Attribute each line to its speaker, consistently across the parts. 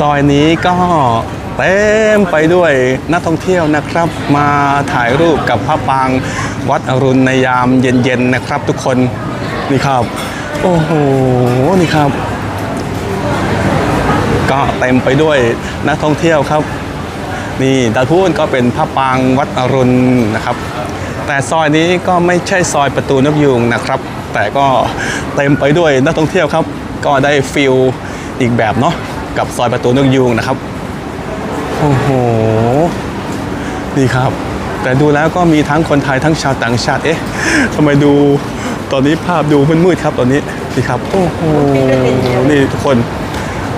Speaker 1: ซอยนี้ก็เต็มไปด้วยนักท่องเที่ยวนะครับ มาถ่ายรูปกับพระปางวัดอรุณในยามเย็นๆนะครับ ทุกคนนี่ครับ โอ้โหนี่ครับ ก็เต็มไปด้วยนักท่องเที่ยวครับ นี่ดาพูนก็เป็นพระปางวัดอรุณนะครับ แต่ซอยนี้ก็ไม่ใช่ซอยประตูนกยูงนะครับ แต่ก็เต็มไปด้วยนักท่องเที่ยวครับ ก็ได้ฟิลอีกแบบเนาะ กับซอยประตูนกยูงนะครับ โอ้โหนี่ครับ แต่ดูแล้วก็มีทั้งคนไทยทั้งชาวต่างชาติ เอ๊ะทำไมดูตอนนี้ภาพดูมืดๆครับตอนนี้นี่ครับ โอ้โห นี่ทุกคน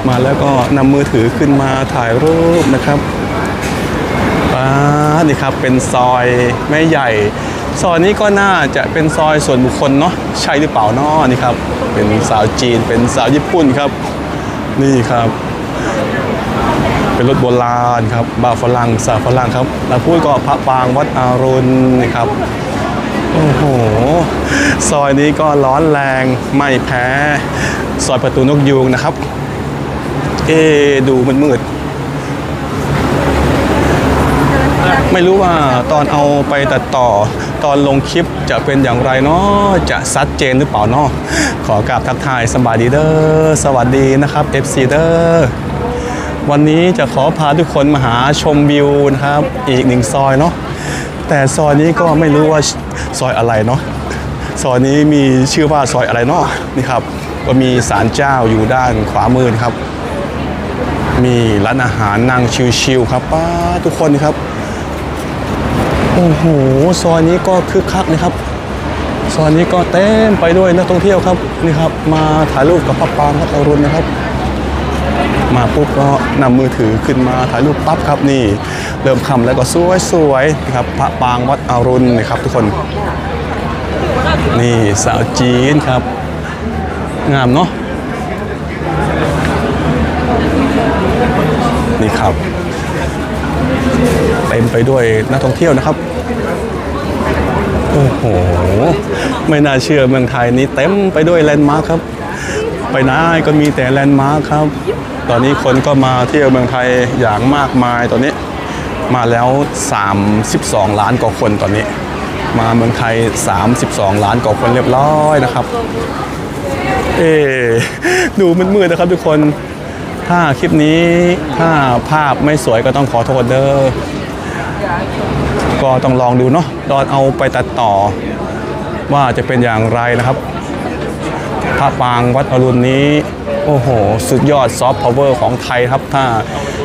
Speaker 1: มาแล้วก็นำมือถือขึ้นมาถ่ายรูปนะครับป้านี่ครับ เป็นซอยไม่ใหญ่ ซอยนี้ก็น่าจะเป็นซอยส่วนบุคคลเนาะใช่หรือเปล่านาะนี่ครับ เป็นสาวจีนเป็นสาวญี่ปุ่นครับ นี่ครับ เป็นรถโบราณครับบาฝรั่งสาฝรั่งครับแล้วพูดก็พระปางวัดอารุณนะครับโอ้โหซอยนี้ก็ร้อนแรงไม่แพ้ซอยประตูนกยูงนะครับ เอ๊ดูมันมืดๆไม่รู้ว่าตอนเอาไปตัดต่อตอนลงคลิปจะเป็นอย่างไรเนาะจะชัดเจนหรือเปล่าเนาะขอกราบทักทายสบายดีเด้อสวัสดีนะครับ FC เด้อ วันนี้จะขอพาทุกคนมาหาชมวิวนะครับ อีกหนึ่งซอยเนาะแต่ซอยนี้ก็ไม่รู้ว่าซอยอะไรเนาะซอยนี้มีชื่อว่าซอยอะไรเนาะนี่ครับ ก็มีศาลเจ้าอยู่ด้านขวามือครับ มีร้านอาหารนั่งชิวๆครับป้าทุกคนครับโอ้โหซอยนี้ก็คึกคักนะครับซอยนี้ก็เต็มไปด้วยนักท่องเที่ยวครับนี่ครับ มาถ่ายรูปกับพระปางวัดอรุณนะครับ มาปุ๊บก็นำมือถือขึ้นมาถ่ายรูปปั๊บครับนี่ เริ่มคำแล้วก็สวยสวยๆนะครับพระปางวัดอรุณนะครับทุกคน นี่สาวจีนครับ งามเนาะนี่ครับเต็มไปด้วยนักท่องเที่ยวนะครับโอ้โห ไม่น่าเชื่อเมืองไทยนี้เต็มไปด้วยแลนด์มาร์คครับ ไปไหนก็มีแต่แลนด์มาร์คครับ ตอนนี้คนก็มาเที่ยวเมืองไทยอย่างมากมายตอนนี้มาแล้ว 32 ล้านกว่าคนตอนนี้ มาเมืองไทย 32 ล้านกว่าคนเรียบร้อยนะครับ เอ๊ดูมืดๆนะครับทุกคน ถ้าคลิปนี้ถ้าภาพไม่สวยก็ต้องขอโทษเด้อก็ต้องลองดูเนาะตอนเอาไปตัดต่อ ว่าจะเป็นอย่างไรนะครับพระปางวัดอรุณนี้ โอ้โห สุดยอดซอฟต์พาวเวอร์ของไทยครับ ถ้า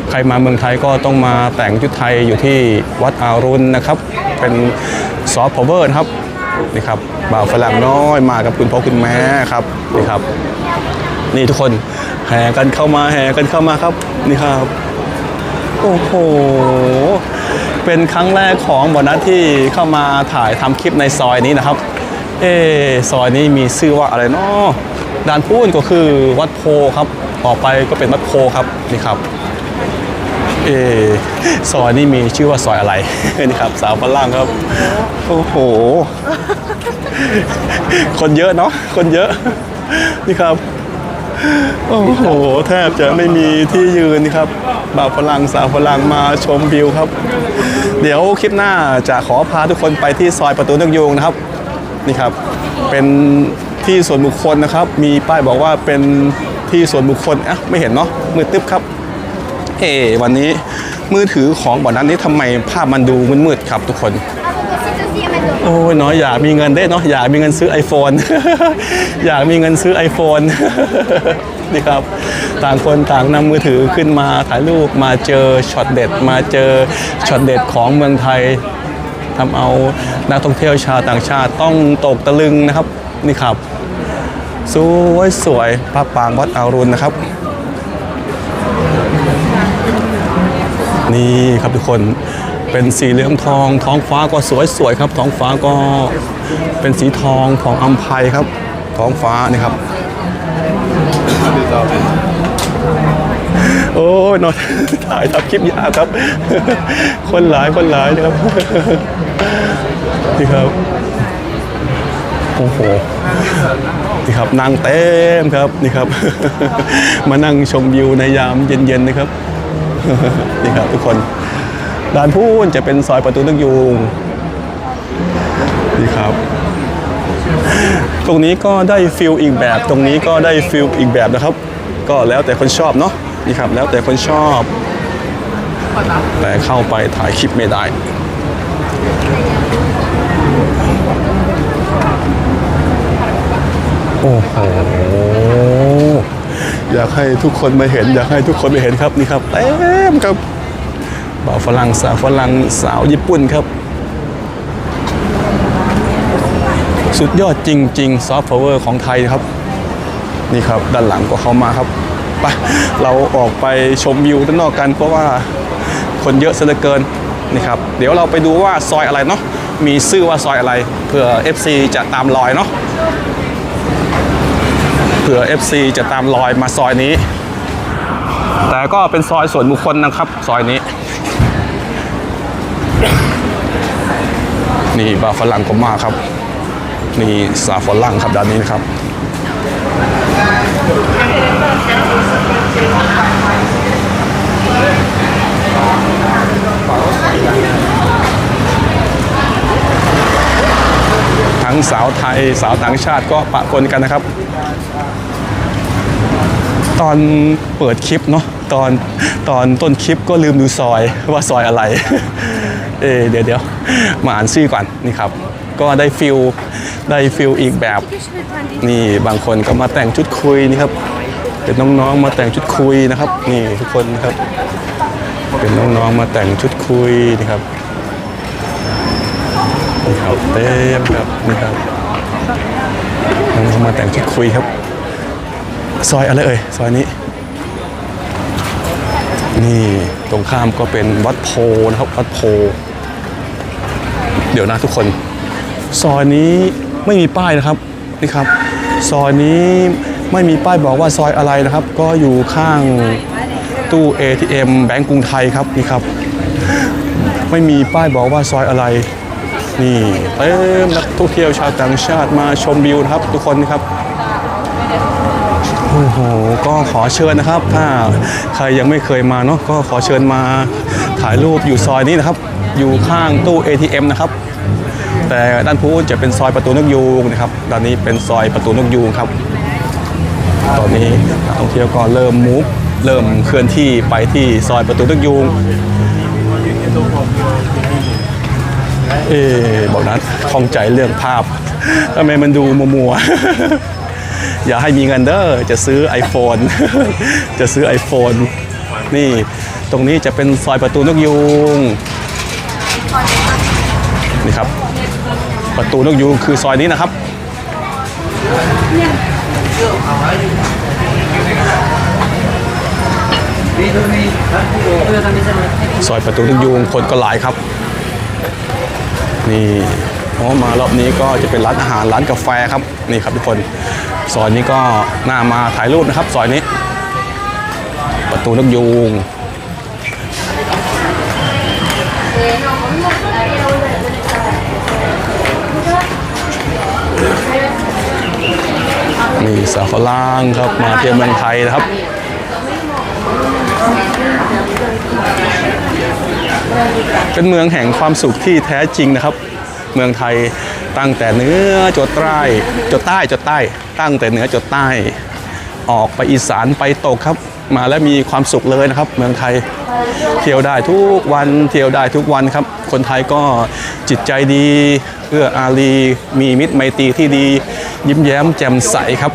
Speaker 1: ใครมาเมืองไทยก็ต้องมาแต่งชุดไทยอยู่ที่วัดอารุณนะครับ เป็นซอฟต์พาวเวอร์ครับนี่ครับบ่าวฝรั่งน้อยมากับคุณพ่อคุณแม่ครับนี่ครับ นี่ทุกคนแห่กันเข้ามาแห่กันเข้ามาครับนี่ครับ โอ้โหเป็นครั้งแรกของบอนัทที่เข้ามาถ่ายทำคลิปในซอยนี้นะครับ เออซอยนี้มีชื่อว่าอะไรเนาะ ด้านพูนก็คือวัดโพครับต่อไปก็เป็นวัดโพครับนี่ครับเอซอยนี้มีชื่อว่าซอยอะไรนี่ครับ สาวฝรั่งครับโอ้โห คนเยอะเนาะคนเยอะนี่ครับโอ้โหแทบจะไม่มีที่ยืนครับบ่าวฝรั่งสาวฝรั่งมาชมวิวครับ เดี๋ยวคลิปหน้าจะขอพาทุกคนไปที่ซอยประตูนกยูงนะครับ นี่ครับ เป็น ที่ส่วนบุคคลนะครับ มีป้ายบอกว่าเป็นที่ส่วนบุคคลอะไม่เห็นเนาะมืดตึ๊บครับ เอ๊วันนี้มือถือของบ่อนนั้นนี้ทำไมภาพมันดูมืดๆครับทุกคน โอ้ยเนาะอยากมีเงินได้เนาะอยากมีเงินซื้อ iPhone อยากมีเงินซื้อ iPhone นี่ครับ ต่างคนต่างนำมือถือขึ้นมาถ่ายรูปมาเจอช็อตเด็ด มาเจอช็อตเด็ดของเมืองไทยทำเอานักท่องเที่ยวชาวต่างชาติต้องตกตะลึงนะครับ นี่ครับ สวยสวยพระปางวัดอารุณนะครับ นี่ครับทุกคนเป็นสีเหลืองทอง ท้องฟ้าก็สวยสวยครับ ท้องฟ้าก็เป็นสีทองของอัมภัยครับ ท้องฟ้านี่ครับ โอ้ยนอนถ่ายทำคลิปยากครับ คนหลายคนหลายนะครับนี่ครับ โอ้โหนี่ครับนั่งเต็มครับนี่ครับ มานั่งชมวิวในยามเย็นๆนะครับนี่ครับทุกคนด้านพูนจะเป็นซอยประตูนกยูงนี่ครับ ตรงนี้ก็ได้ฟิลอีกแบบ ตรงนี้ก็ได้ฟิลอีกแบบนะครับ ก็แล้วแต่คนชอบเนาะนี่ครับ แล้วแต่คนชอบ แต่เข้าไปถ่ายคลิปไม่ได้ โอ้โหอยากให้ทุกคนมาเห็น อยากให้ทุกคนมาเห็นครับนี่ครับเต็มครับบ่าวฝรั่งสาวฝรั่งสาวญี่ปุ่นครับ สุดยอดจริง ๆ ซอฟต์พาวเวอร์ของไทยครับ นี่ครับด้านหลังก็เข้ามาครับไปเราออกไปชมวิวด้านนอกกันเพราะว่าคนเยอะซะเหลือเกินนี่ครับเดี๋ยวเราไปดูว่าซอยอะไรเนาะมีชื่อว่าซอยอะไรเผื่อ FC จะตามรอยเนาะ ผื่อ FC จะตามรอยมาซอยนี้ แต่ก็เป็นซอยส่วนบุคคลนะครับ ซอยนี้ นี่บาฝรั่งก็มาครับ นี่สาฝรั่งครับด้านนี้นะครับ ทั้งสาวไทยสาวต่างชาติก็ปะปนกันนะครับ ตอนเปิดคลิปเนาะตอนตอนต้นคลิปก็ลืมดูซอยว่าซอยอะไร เอเดี๋ยวเดี๋ยวมาอ่านชื่อก่อนนี่ครับ ก็ได้ฟิลได้ฟิลอีกแบบ นี่บางคนก็มาแต่งชุดคุยนี่ครับ เป็นน้องๆมาแต่งชุดคุยนะครับ นี่ทุกคนนะครับ เป็นน้องๆมาแต่งชุดคุยนี่ครับ นี่ครับเต็มครับนี่ครับน้องๆมาแต่งชุดคุยครับ ซอยอะไรเอ่ยซอยนี้ นี่ตรงข้ามก็เป็นวัดโพนะครับวัดโพ เดี๋ยวนะทุกคน ซอยนี้ไม่มีป้ายนะครับนี่ครับ ซอยนี้ไม่มีป้ายบอกว่าซอยอะไรนะครับ ก็อยู่ข้างตู้ ATM แบงก์กรุงไทยครับนี่ครับ ไม่มีป้ายบอกว่าซอยอะไร นี่เต็มนักท่องเที่ยวชาวต่างชาติมาชมวิวครับทุกคนครับโอ้โหก็ขอเชิญนะครับ ถ้าใครยังไม่เคยมาเนาะก็ขอเชิญมาถ่ายรูปอยู่ซอยนี้นะครับ อยู่ข้างตู้ ATM นะครับ แต่ด้านพูนจะเป็นซอยประตูนกยูงนะครับด้านนี้เป็นซอยประตูนกยูงครับ ตอนนี้นักท่องเที่ยวก็เริ่มมูฟเริ่มเคลื่อนที่ไปที่ซอยประตูนกยูง เอ๊บอกนัดข้องใจเรื่องภาพทำไมมันดูมัวๆ อย่าให้มีเงินเด้อจะซื้อ iPhone จะซื้อ iPhone นี่ตรงนี้จะเป็นซอยประตูนกยูงนี่ครับ ประตูนกยูงคือซอยนี้นะครับซอยประตูนกยูงคนก็หลายครับ นี่พอมารอบนี้ก็จะเป็นร้านอาหารร้านกาแฟครับนี่ครับทุกคนซอยนี้ก็น่ามาถ่ายรูปนะครับซอยนี้ ประตูนกยูงนี่สาวฝรั่งครับมาเที่ยวเมืองไทยนะครับ เป็นเมืองแห่งความสุขที่แท้จริงนะครับ เมืองไทยตั้งแต่เหนือจดใต้จดใต้จดใต้ ตั้งแต่เหนือจดใต้ ออกไปอีสานไปตกครับ มาแล้วมีความสุขเลยนะครับ เมืองไทยเที่ยวได้ทุกวันเที่ยวได้ทุกวันครับ คนไทยก็จิตใจดีเอื้ออารีมีมิตรไมตรีที่ดี ยิ้มแย้มแจ่มใสครับ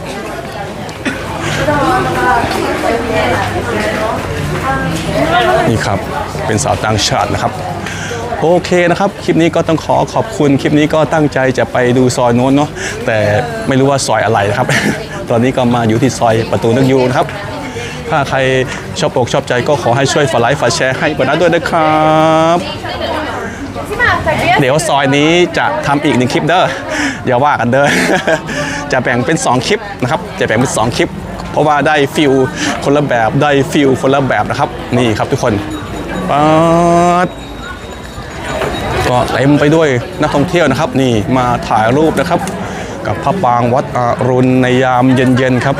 Speaker 1: นี่ครับ เป็นสาวต่างชาตินะครับ โอเคนะครับ คลิปนี้ก็ต้องขอขอบคุณ คลิปนี้ก็ตั้งใจจะไปดูซอยโน้นเนาะ แต่ไม่รู้ว่าซอยอะไรนะครับ ตอนนี้ก็มาอยู่ที่ซอยประตูนักยูนะครับ ถ้าใครชอบอกชอบใจก็ขอให้ช่วยฝากไลค์ฝากแชร์ให้กดนั้นด้วยนะครับเดี๋ยวซอยนี้จะทำอีกหนึ่งคลิปเด้ออย่าว่ากันเด้อ จะแบ่งเป็น 2 คลิปนะครับ จะแบ่งเป็น 2 คลิป เพราะว่าได้ฟิลคนละแบบได้ฟิลคนละแบบนะครับ นี่ครับทุกคนปัดก็เต็มไปด้วยนักท่องเที่ยวนะครับ นี่มาถ่ายรูปนะครับ กับพระปรางวัดอรุณในยามเย็นๆครับ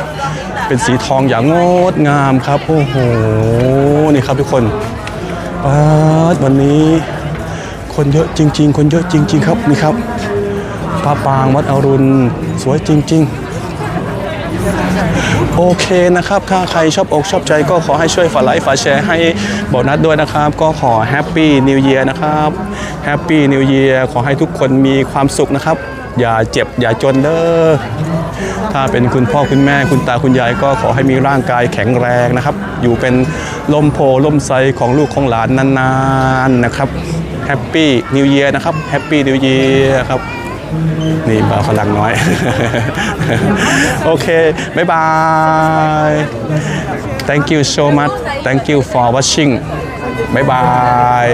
Speaker 1: เป็นสีทองอย่างงดงามครับโอ้โหนี่ครับทุกคนป๊าดวันนี้คนเยอะจริง ๆ คนเยอะจริง ๆ ครับนี่ครับพระปรางวัดอรุณสวยจริง ๆ โอเคนะครับถ้าใครชอบอกชอบใจก็ขอให้ช่วยฝากไลค์ฝากแชร์ให้โบนัสด้วยนะครับ ก็ขอแฮปปี้นิวเยียร์นะครับแฮปปี้นิวเยียร์ขอให้ทุกคนมีความสุขนะครับ อย่าเจ็บอย่าจนเด้อถ้าเป็นคุณพ่อคุณแม่คุณตาคุณยายก็ขอให้มีร่างกายแข็งแรงนะครับ อยู่เป็นลมโพลมไซของลูกของหลานนานๆนะครับแฮปปี้นิวเยียร์นะครับแฮปปี้นิวเยียร์ครับ นี่บาฝรั่งน้อย โอเค บ๊ายบาย thank you so much thank you for watching บ๊ายบาย